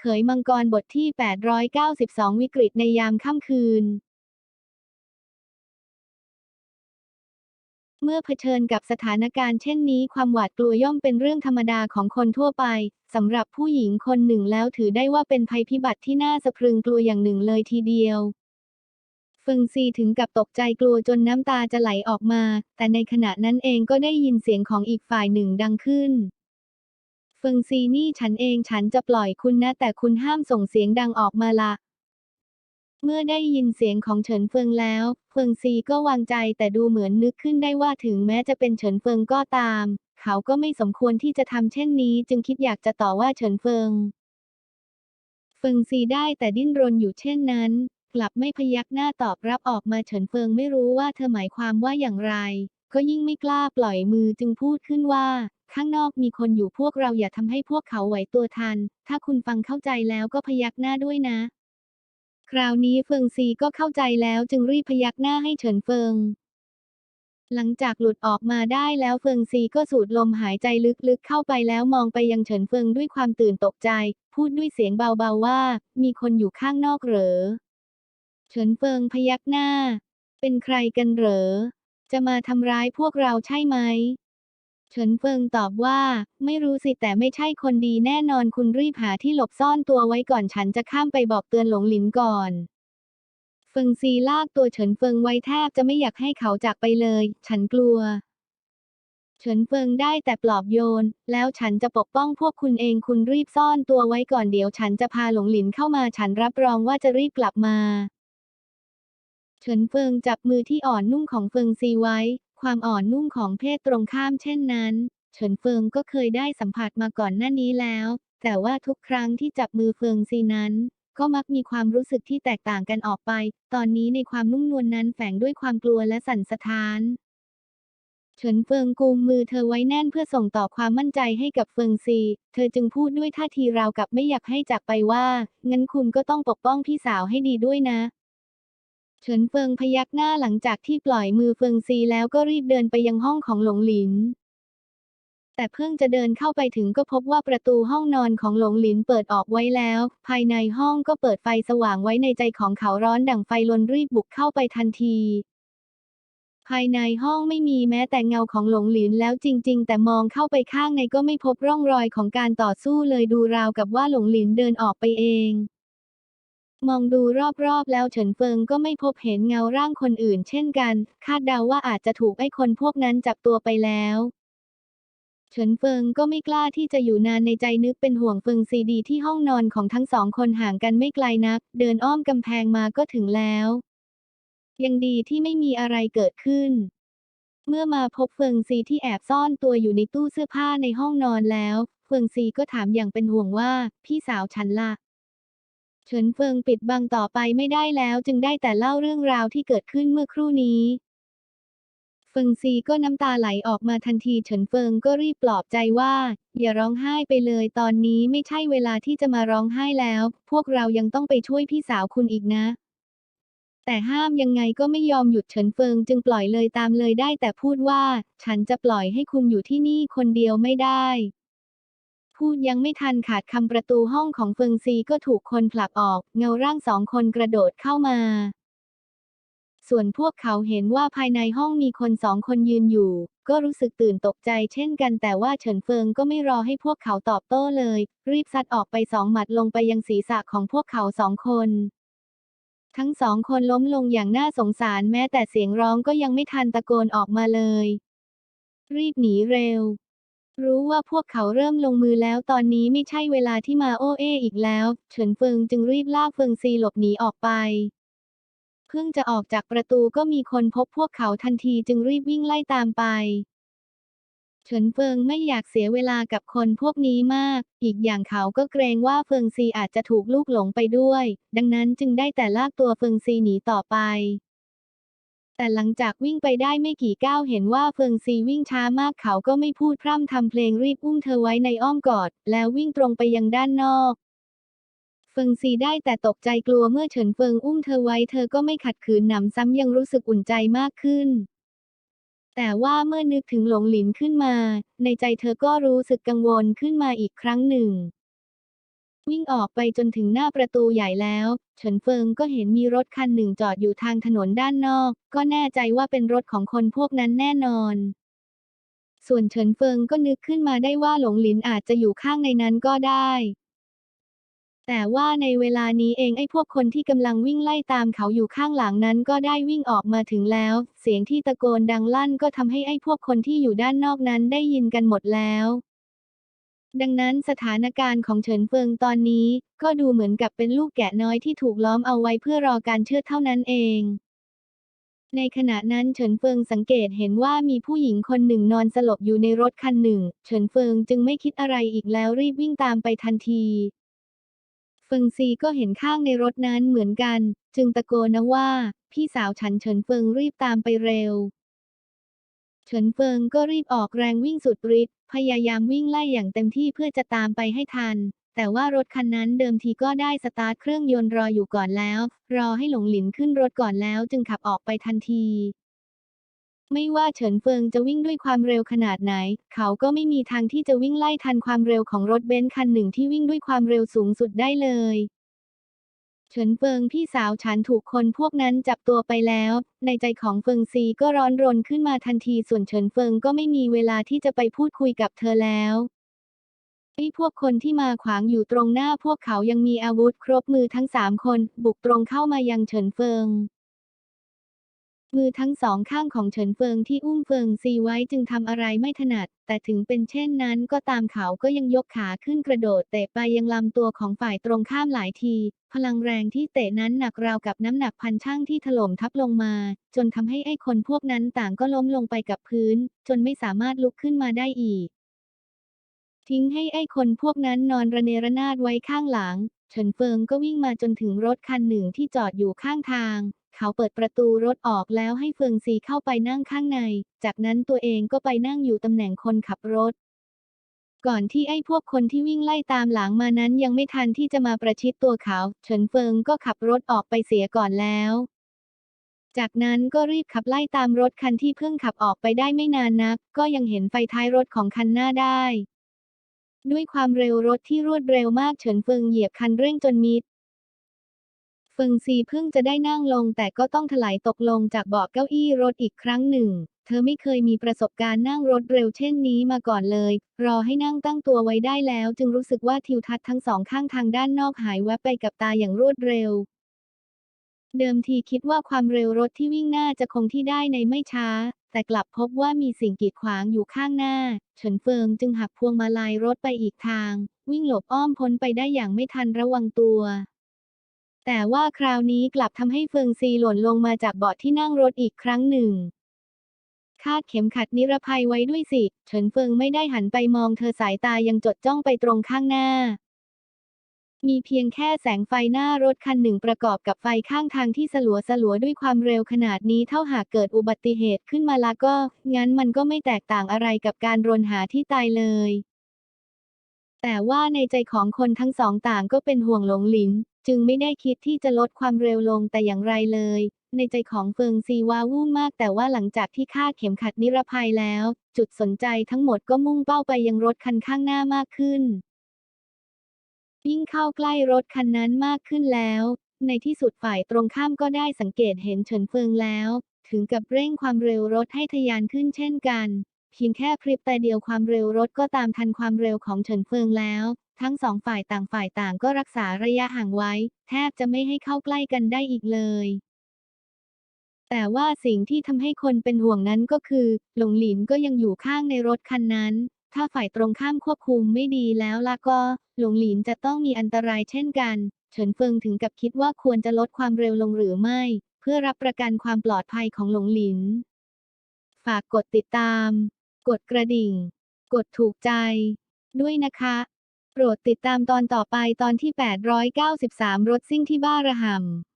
เขยมังกรบทที่ 892 วิกฤตในยามค่ำคืน เมื่อเผชิญกับสถานการณ์เช่นนี้ความหวาดกลัวย่อมเป็นเรื่องธรรมดาของคนทั่วไปสำหรับผู้หญิงคนหนึ่งแล้วถือได้ว่าเป็นภัยพิบัติที่น่าสะพรึงกลัวอย่างหนึ่งเลยทีเดียวฟึงซีถึงกับตกใจกลัวจนน้ำตาจะไหลออกมา แต่ในขณะนั้นเองก็ได้ยินเสียงของอีกฝ่ายหนึ่งดังขึ้น ฟึงซีนี่ฉันเองฉันจะปล่อยคุณนะ แต่คุณห้ามส่งเสียงดังออกมาละเมื่อได้ยินเสียงของเฉินเฟิงแล้ว เฟิงซีก็วางใจแต่ดูเหมือนนึกขึ้นได้ว่าถึงแม้จะเป็นเฉินเฟิงก็ตาม เขาก็ไม่สมควรที่จะทำเช่นนี้ จึงคิดอยากจะต่อว่าเฉินเฟิง เฟิงซีได้แต่ดิ้นรนอยู่เช่นนั้น กลับไม่พยักหน้าตอบรับออกมาเฉินเฟิงไม่รู้ว่าเธอหมายความว่าอย่างไร ก็ยิ่งไม่กล้าปล่อยมือจึงพูดขึ้นว่า ข้างนอกมีคนอยู่พวกเราอย่าทำให้พวกเขาไหวตัวทัน ถ้าคุณฟังเข้าใจแล้วก็พยักหน้าด้วยนะ คราวนี้เฟิงซีก็เข้าใจแล้วจึงรีบพยักหน้าให้เฉินเฟิง หลังจากหลุดออกมาได้แล้วเฟิงซีก็สูดลมหายใจลึกๆเข้าไปแล้วมองไปยังเฉินเฟิงด้วยความตื่นตกใจ พูดด้วยเสียงเบาๆว่า มีคนอยู่ข้างนอกเหรอ เฉินเฟิงพยักหน้า เป็นใครกันเหรอ จะมาทำร้ายพวกเราใช่ไหม เฉินเฟิงตอบว่า ไม่รู้สิแต่ไม่ใช่คนดีแน่นอนคุณรีบหาที่หลบซ่อนตัวไว้ก่อนฉันจะข้ามไปบอกเตือนหลงหลินก่อนเฟิงซีลากตัวเฉินเฟิงไว้แทบจะไม่อยากให้เขาจากไปเลย ฉันกลัว เฉินเฟิงได้แต่ปลอบโยน แล้วฉันจะปกป้องพวกคุณเองคุณรีบซ่อนตัวไว้ก่อนเดี๋ยวฉันจะพาหลงหลินเข้ามาฉันรับรองว่าจะรีบกลับมาเฉินเฟิงจับมือที่อ่อนนุ่มของเฟิงซีไว้ ความอ่อนนุ่มของเพศตรงข้ามเช่นนั้น เฉินเฟิงก็เคยได้สัมผัสมาก่อนหน้านี้แล้ว แต่ว่าทุกครั้งที่จับมือเฟิงซีนั้น ก็มักมีความรู้สึกที่แตกต่างกันออกไป ตอนนี้ในความนุ่มนวลนนั้นแฝงด้วยความกลัวและสั่นสะท้านเฉินเฟิงกุมมือเธอไว้แน่นเพื่อส่งต่อความมั่นใจให้กับเฟิงซี เธอจึงพูดด้วยท่าทีราวกับไม่อยากให้จากไปว่า งั้นคุณก็ต้องปกป้องพี่สาวให้ดีด้วยนะ เฉินเฟิงพยักหน้าหลังจากที่ปล่อยมือเฟิงซีแล้วก็รีบเดินไปยังห้องของหลงหลิน แต่เพิ่งจะเดินเข้าไปถึงก็พบว่าประตูห้องนอนของหลงหลินเปิดออกไว้แล้ว ภายในห้องก็เปิดไฟสว่างไว้ในใจของเขาร้อนดั่งไฟลนรีบบุกเข้าไปทันที ภายในห้องไม่มีแม้แต่เงาของหลงหลินแล้วจริง ๆ แต่มองเข้าไปข้างในก็ไม่พบร่องรอยของการต่อสู้เลยดูราวกับว่าหลงหลินเดินออกไปเอง มองดูรอบๆ แล้วเฉินเฟิงก็ไม่พบเห็นเงาร่างคนอื่นเช่นกัน คาดเดาว่าอาจจะถูกไอ้คนพวกนั้นจับตัวไปแล้วเฉินเฟิงก็ไม่กล้าที่จะอยู่นานในใจนึกเป็นห่วงเฟิงซีดีที่ห้องนอนของทั้งสองคนห่างกันไม่ไกลนัก เดินอ้อมกำแพงมาก็ถึงแล้ว ยังดีที่ไม่มีอะไรเกิดขึ้น เมื่อมาพบเฟิงซีที่แอบซ่อนตัวอยู่ในตู้เสื้อผ้าในห้องนอนแล้ว เฟิงซีก็ถามอย่างเป็นห่วงว่า พี่สาวฉันล่ะ เฉินเฟิงปิดบังต่อไปไม่ได้แล้วจึงได้แต่เล่าเรื่องราวที่เกิดขึ้นเมื่อครู่นี้เฟิงซีก็น้ำตาไหลออกมาทันทีเฉินเฟิงก็รีบปลอบใจว่า อย่าร้องไห้ไปเลยตอนนี้ไม่ใช่เวลาที่จะมาร้องไห้แล้ว พวกเรายังต้องไปช่วยพี่สาวคุณอีกนะ แต่ห้ามยังไงก็ไม่ยอมหยุดเฉินเฟิงจึงปล่อยเลยตามเลยได้แต่พูดว่า ฉันจะปล่อยให้คุณอยู่ที่นี่คนเดียวไม่ได้ พูดยังไม่ทันขาดคำประตูห้องของเฟิงซีก็ถูกคนผลักออก เงาร่างสองคนกระโดดเข้ามา ส่วนพวกเขาเห็นว่าภายในห้องมีคนสองคนยืนอยู่ ก็รู้สึกตื่นตกใจเช่นกันแต่ว่าเฉินเฟิงก็ไม่รอให้พวกเขาตอบโต้เลย รีบซัดออกไปสองหมัดลงไปยังศีรษะของพวกเขาสองคนทั้งสองคนล้มลงอย่างน่าสงสารแม้แต่เสียงร้องก็ยังไม่ทันตะโกนออกมาเลย รีบหนีเร็ว รู้ว่าพวกเขาเริ่มลงมือแล้วตอนนี้ไม่ใช่เวลาที่มาโอเออีกแล้ว เฉินเฟิงจึงรีบลากเฟิงซีหลบหนีออกไป เพิ่งจะออกจากประตูก็มีคนพบพวกเขาทันทีจึงรีบวิ่งไล่ตามไป เฉินเฟิงไม่อยากเสียเวลากับคนพวกนี้มาก อีกอย่างเขาก็เกรงว่าเฟิงซีอาจจะถูกลูกหลงไปด้วย ดังนั้นจึงได้แต่ลากตัวเฟิงซีหนีต่อไป แต่หลังจากวิ่งไปได้ไม่กี่ก้าวเห็นว่าเฟิงซีวิ่งช้ามากเขาก็ไม่พูดพร่ำทำเพลงรีบอุ้มเธอไว้ในอ้อมกอด แล้ววิ่งตรงไปยังด้านนอก เฟิงซีได้แต่ตกใจกลัวเมื่อเฉินเฟิงอุ้มเธอไว้เธอก็ไม่ขัดขืนหนำซ้ำยังรู้สึกอุ่นใจมากขึ้น แต่ว่าเมื่อนึกถึงหลงหลินขึ้นมา ในใจเธอก็รู้สึกกังวลขึ้นมาอีกครั้งหนึ่ง วิ่งออกไปจนถึงหน้าประตูใหญ่แล้ว เฉินเฟิงก็เห็นมีรถคันหนึ่งจอดอยู่ทางถนนด้านนอก ก็แน่ใจว่าเป็นรถของคนพวกนั้นแน่นอน ส่วนเฉินเฟิงก็นึกขึ้นมาได้ว่าหลงหลินอาจจะอยู่ข้างในนั้นก็ได้ แต่ว่าในเวลานี้เองไอ้พวกคนที่กำลังวิ่งไล่ตามเขาอยู่ข้างหลังนั้นก็ได้วิ่งออกมาถึงแล้ว เสียงที่ตะโกนดังลั่นก็ทำให้ไอ้พวกคนที่อยู่ด้านนอกนั้นได้ยินกันหมดแล้ว ดังนั้นสถานการณ์ของเฉินเฟิงตอนนี้ ก็ดูเหมือนกับเป็นลูกแกะน้อยที่ถูกล้อมเอาไว้เพื่อรอการเชือเท่านั้นเอง ในขณะนั้นเฉินเฟิงสังเกตเห็นว่ามีผู้หญิงคนหนึ่งนอนสลบอยู่ในรถคันหนึ่ง เฉินเฟิงจึงไม่คิดอะไรอีกแล้วรีบวิ่งตามไปทันทีเฟิงซีก็เห็นข้างในรถนั้นเหมือนกัน จึงตะโกนนะว่า พี่สาวฉันเฉินเฟิงรีบตามไปเร็ว เฉินเฟิงก็รีบออกแรงวิ่งสุดฤทธิ์พยายามวิ่งไล่อย่างเต็มที่เพื่อจะตามไปให้ทัน แต่ว่ารถคันนั้นเดิมทีก็ได้สตาร์ทเครื่องยนต์รออยู่ก่อนแล้ว รอให้หลงหลินขึ้นรถก่อนแล้วจึงขับออกไปทันที ไม่ว่าเฉินเฟิงจะวิ่งด้วยความเร็วขนาดไหน เขาก็ไม่มีทางที่จะวิ่งไล่ทันความเร็วของรถเบนซ์คันหนึ่งที่วิ่งด้วยความเร็วสูงสุดได้เลย เฉินเฟิงพี่สาวฉันถูกคนพวกนั้นจับตัวไปแล้ว ในใจของเฟิงซีก็ร้อนรนขึ้นมาทันทีส่วนเฉินเฟิงก็ไม่มีเวลาที่จะไปพูดคุยกับเธอแล้วไอ้พวกคนที่มาขวางอยู่ตรงหน้าพวกเขายังมีอาวุธครบมือทั้งสามคน บุกตรงเข้ามายังเฉินเฟิง มือทั้งสองข้างของเฉินเฟิงที่อุ้มเฟิงซีไว้จึงทำอะไรไม่ถนัด แต่ถึงเป็นเช่นนั้นก็ตามเขาก็ยังยกขาขึ้นกระโดดเตะไปยังลำตัวของฝ่ายตรงข้ามหลายที พลังแรงที่เตะนั้นหนักราวกับน้ำหนักพันช่างที่ถล่มทับลงมา จนทำให้ไอ้คนพวกนั้นต่างก็ล้มลงไปกับพื้น จนไม่สามารถลุกขึ้นมาได้อีก ทิ้งให้ไอ้คนพวกนั้นนอนระเนระนาดไว้ข้างหลัง เฉินเฟิงก็วิ่งมาจนถึงรถคันหนึ่งที่จอดอยู่ข้างทาง เขาเปิดประตูรถออกแล้วให้เฟิงซีเข้าไปนั่งข้างใน จากนั้นตัวเองก็ไปนั่งอยู่ตำแหน่งคนขับรถ ก่อนที่ไอ้พวกคนที่วิ่งไล่ตามหลังมานั้นยังไม่ทันที่จะมาประชิดตัวเขา เฉินเฟิงก็ขับรถออกไปเสียก่อนแล้วจากนั้นก็รีบขับไล่ตามรถคันที่เพิ่งขับออกไปได้ไม่นานนัก ก็ยังเห็นไฟท้ายรถของคันหน้าได้ ด้วยความเร็วรถที่รวดเร็วมากเฉินเฟิงเหยียบคันเร่งจนมิด ฟิงซีเพิ่งจะได้นั่งลงแต่ก็ต้องถลายตกลงจากเบาะเก้าอี้รถอีกครั้งหนึ่ง เธอไม่เคยมีประสบการณ์นั่งรถเร็วเช่นนี้มาก่อนเลย รอให้นั่งตั้งตัวไว้ได้แล้ว จึงรู้สึกว่าทิวทัศน์ทั้งสองข้างทางด้านนอกหายแวบไปกับตาอย่างรวดเร็ว เดิมทีคิดว่าความเร็วรถที่วิ่งหน้าจะคงที่ได้ในไม่ช้า แต่กลับพบว่ามีสิ่งกีดขวางอยู่ข้างหน้า เฉินเฟิงจึงหักพวงมาลัยรถไปอีกทาง วิ่งหลบอ้อมพ้นไปได้อย่างไม่ทันระวังตัว แต่ว่าคราวนี้กลับทำให้เฟิงซีหล่นลงมาจากเบาะที่นั่งรถอีกครั้งหนึ่ง คาดเข็มขัดนิรภัยไว้ด้วยสิ เฉินเฟิงไม่ได้หันไปมองเธอสายตายังจดจ้องไปตรงข้างหน้า มีเพียงแค่แสงไฟหน้ารถคันหนึ่งประกอบกับไฟข้างทางที่สลัวสลัวด้วยความเร็วขนาดนี้เท่าหากเกิดอุบัติเหตุขึ้นมาละก็ งั้นมันก็ไม่แตกต่างอะไรกับการรนหาที่ตายเลยแต่ว่าในใจของคนทั้งสองต่างก็เป็นห่วงหลงหลิน จึงไม่ได้คิดที่จะลดความเร็วลงแต่อย่างไรเลย ในใจของเฟิงซีวาวุ่นมากแต่ว่าหลังจากที่คาดเข็มขัดนิรภัยแล้ว จุดสนใจทั้งหมดก็มุ่งเป้าไปยังรถคันข้างหน้ามากขึ้น ยิ่งเข้าใกล้รถคันนั้นมากขึ้นแล้ว ในที่สุดฝ่ายตรงข้ามก็ได้สังเกตเห็นเฉินเฟิงแล้ว ถึงกับเร่งความเร็วรถให้ทะยานขึ้นเช่นกันเพียงแค่พริบตาเดียวความเร็วรถก็ตามทันความเร็วของเฉินเฟิงแล้ว ทั้งสองฝ่ายต่างฝ่ายต่างก็รักษาระยะห่างไว้ แทบจะไม่ให้เข้าใกล้กันได้อีกเลย แต่ว่าสิ่งที่ทำให้คนเป็นห่วงนั้นก็คือ หลงหลินก็ยังอยู่ข้างในรถคันนั้น ถ้าฝ่ายตรงข้ามควบคุมไม่ดีแล้วล่ะก็ หลงหลินจะต้องมีอันตรายเช่นกัน เฉินเฟิงถึงกับคิดว่าควรจะลดความเร็วลงหรือไม่ เพื่อรับประกันความปลอดภัยของหลงหลิน ฝากกดติดตาม กดกระดิ่ง กดถูกใจด้วยนะคะ โปรดติดตามตอนต่อไปตอนที่ 893 รถซิ่งที่บ้าระห่ำ